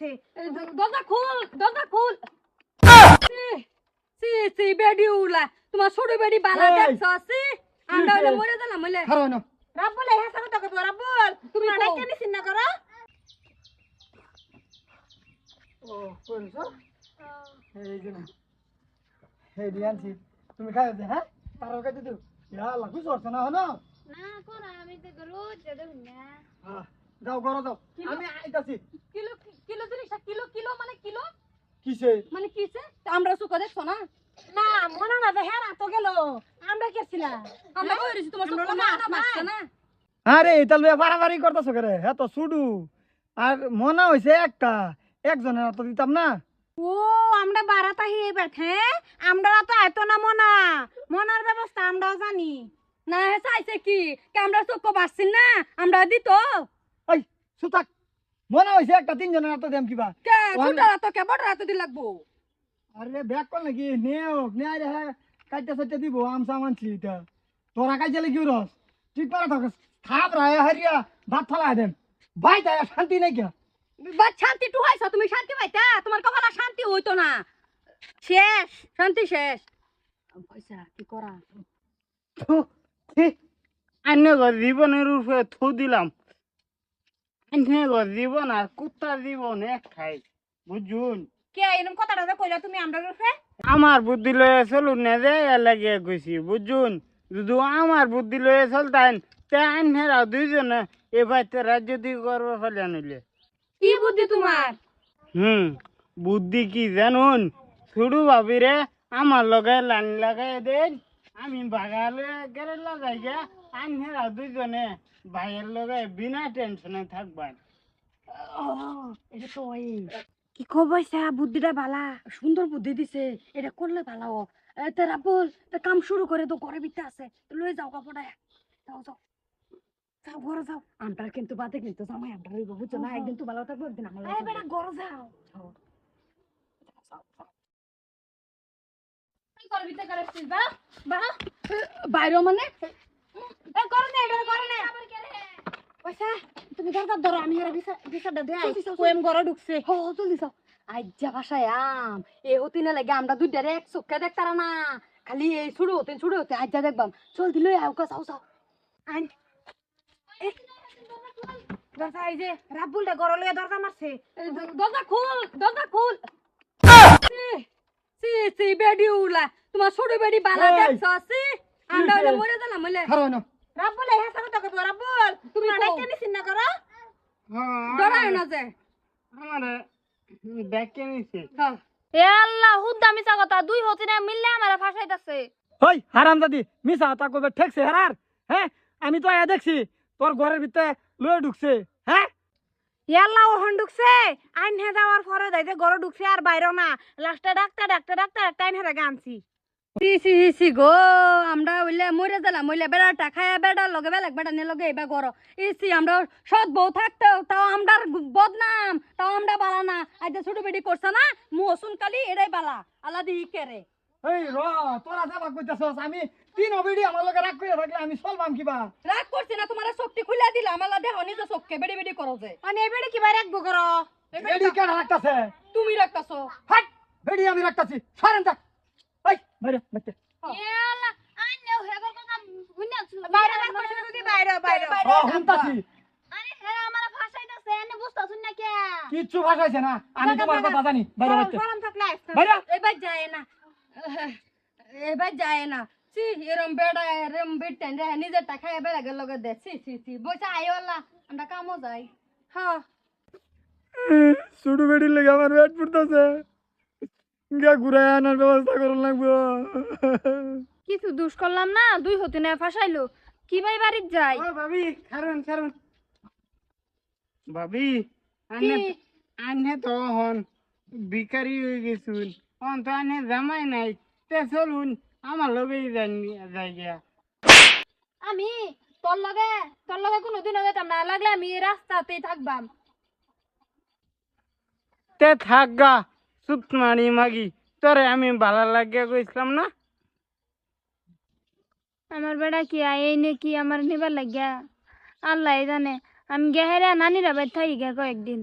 দ- দরজা খুল দরজা খুল। সি সি বেডি উলা তোমার ছোট বেডি বালা! দেখছ সি? আমরা হইলে! মরে গেলাম হইলে। খারাপ না। রাব্বুল এই হাসা কথা কইবো রাব্বুল। তুমি কও। আড়াই কেন চিন্তা করো। ও কইছ এই যে না। এই দিয়ানছি তুমি খাই দে হ্যাঁ? তার কাছে দিও। ইয়া খুশ হচ্ছে না হলো? না করা আমি তো রোজ যেতে না। হ্যাঁ যাও করো যাও। আমি আইতাছি। কিলো কিলো জিনিসটা? কিলো কিলো মানে কিলো? কিসে? মানে কিছে আমরা সুখ দেখছ না? না মনে না যে হ্যাঁ তো গেল। আমরা কেছিলাম আমরা কই রইছি তোমার সুখ না না। না। আরে তাহলে বাড়াবাড়ি করতেছো করে? হ্যাঁ তো শুডু আর মনে হয়েছে একটা। একজনের তো দিতাম না। ও আমরা বারাতা হিয়ে বেঠে আমরা তো এত না মনা। মনার ব্যবস্থা আমরাও জানি। না হে চাইছে কি? কে আমরা চোখ বাসছি না? আমরা দিত। সুতাক। মনে হয়েছে একটা তিনজনের তো দেম কিবা। কে? ওখানে- ছোট রাত কে? বড় রাত দি লাগবো। আরে ব্যাগ কর নাকি? নেও নেয় রে হ্যাঁ কাইটা দিব আম সামানছি এটা তোরা কাইতে লাগি রস? ঠিক করে থাকস। থাপ রায় হারিয়া ভাত ফেলা দেন ভাই তাই শান্তি নাই কে বাট শান্তি টু হাইছো তুমি শান্তি পাইতা? তোমার কপালে শান্তি হইতো না। শেষ শান্তি শেষ। পয়সা কি করা? আন্য জীবনের রূপে থু দিলাম। আন্য জীবন আর কুত্তা জীবন এক খাই বুঝুন? কে এরকম কথাটা যে কইলা তুমি আমরা রূপে? আমার বুদ্ধি লয়ে চলুন না যে লাগিয়ে কইছি বুঝুন? যদি আমার বুদ্ধি লয়ে চলতেন তে আন্যেরা দুইজনে এবার তে রাজ্য দিকে করব ফেলে নিলে। কি বুদ্ধি তোমার? হুম বুদ্ধি কি জানুন? শুরু ভাবিরে আমার লগে লাইন লাগাই দেন। আমি বাগালে গেলে লাগাই গা আন্যেরা দুইজনে। ভাইয়ের লগে বিনা টেনশনে থাকবেন। এটা তো ওই কি কইছা বুদ্ধিটা বালা সুন্দর বুদ্ধি দিছে। এটা করলে ভালো তেরা বল তা কাম শুরু করে তো ঘরে ভিতরে আছে। লয়ে যাও কাপড়টা। যাও যাও। যাও ঘরে যাও। আমরা কিন্তু বাদে কিন্তু জামাই আমরা রইব বুঝছ না? একদিন তো ভালো থাকব একদিন আমার বেটা ঘরে যাও। বাইরে মানে? এ করে নে এটা করে নে। পয়সা তুমি দরকার ধরো আমি হেরা। কোয়েম ঘরে ঢুকছে। হো জলদি যাও আজ্জা ভাষায় আম। এ হতি না লাগে আমরা দুইটারে এক চোখে দেখতারা না। খালি এই ছুড়ে হতেন ছুড়ে হতে আজ্জা দেখবাম। জলদি লই আও কা যাও যাও আইন। দরজা এই যে রাব্বুলটা ঘরে লইয়া দরজা মারছে। দরজা খুল দরজা খুল। সি সি বেডি উলা তোমার ছোট বেডি বালা! দেখছ সি? আমরা হইলে মরে না। রাব্বুল এই হাসা কথা কইবো রাব্বুল। তুমি কও। আড়াই কেন চিন্তা করো? ডরায় না যে। আমার দেখে নিছে। হ্যাঁ। এ আল্লাহ হুদ্দা মিছা কথা দুই হতি না মিললে আমার ফাঁসাইতাছে। ওই হারাম দাদি মিসা তা কবে ঠেকছে হারার। হ্যাঁ আমি তো আয়া দেখছি তোর ঘরের ভিতরে লয়ে ঢুকছে। হ্যাঁ? ইয়াল্লা ওহন ঢুকছে। আইন হে যাওয়ার পরে যাইতে ঘরে ঢুকছে আর বাইরেও না। লাস্টে ডাক্তার ডাক্তার ডাক্তার, একটা আইন হেরা গানছি সি সি গো, আমরা হইলে মরে গেলাম হইলে বেড়াটা খায়া বেড়ার লগে বেলাক বেড়া নিয়ে লগে এবার গরো। ইসি আমরা সৎ বউ থাকতো তাও আমরার বদনাম, তাও আমরা বালা না। আজ ছোট বেটি করছে না মৌসুম কালি এটাই বালা। আল্লাহ দি কেরে। এই র তোরা যাবা কইতাছস আমি তিন অবিডি আমার লগে রাগ কইরা থাকলে আমি চলবাম কিবা? রাগ করছি না তোমার শক্তি খুলে দিলাম আল্লাহ দেহ নিজে চোখকে বেড়ি বেড়ি করো যে। মানে এবারে কি বাইরে রাখব করো বেডি কেন রাখতাছে? তুমি রাখতাছো। হাট বেডি আমি রাখতাছি সরেন যা। এই বাইরে বাইরে। রাখব বাইরে বাইরে ও আরে হেরা আমার ফাঁসাইতাছে এনে বুঝতাছ না কে কিচ্ছু ভাষাইছে না আমি তোমার কথা জানি। বাইরে থাকলে বাইরে। যায় না। এবার যায় না। সি এরম বেড়া এরম বেটেন রে নিজের টাকা বেড়া গেল লগে দে। সি সি সি বইসা আইও আল্লাহ আমরা কামও যাই। হ্যাঁ ছোট বেডির লেগে আমার পেট ফুটতেছে গা ঘুরাই আনার ব্যবস্থা করুন লাগবো। কিছু দুষ করলাম না দুই হতে না ফাঁসাইলো। কি ভাই বাড়ির যাই? ও ভাবি কারণ কারণ ভাবি আনে আনে তো হন বিকারি হয়ে গেছুন অন তো আনে জামাই নাই তে চলুন আমার লগেই যাই গিয়া। আমি তোর লগে তোর লগে কোনোদিনও যেতাম না লাগলে আমি এই রাস্তাতেই থাকবাম। তে থাক গা সুত মারি মাগি তোরে আমি ভালো লাগিয়া কইছিলাম না? আমার বেড়া কি এই নে কি আমার নিবার লাগিয়া? আল্লাহ জানে আমি গেহেরা নানিরা বাড়ি থাকি গে কয়েকদিন।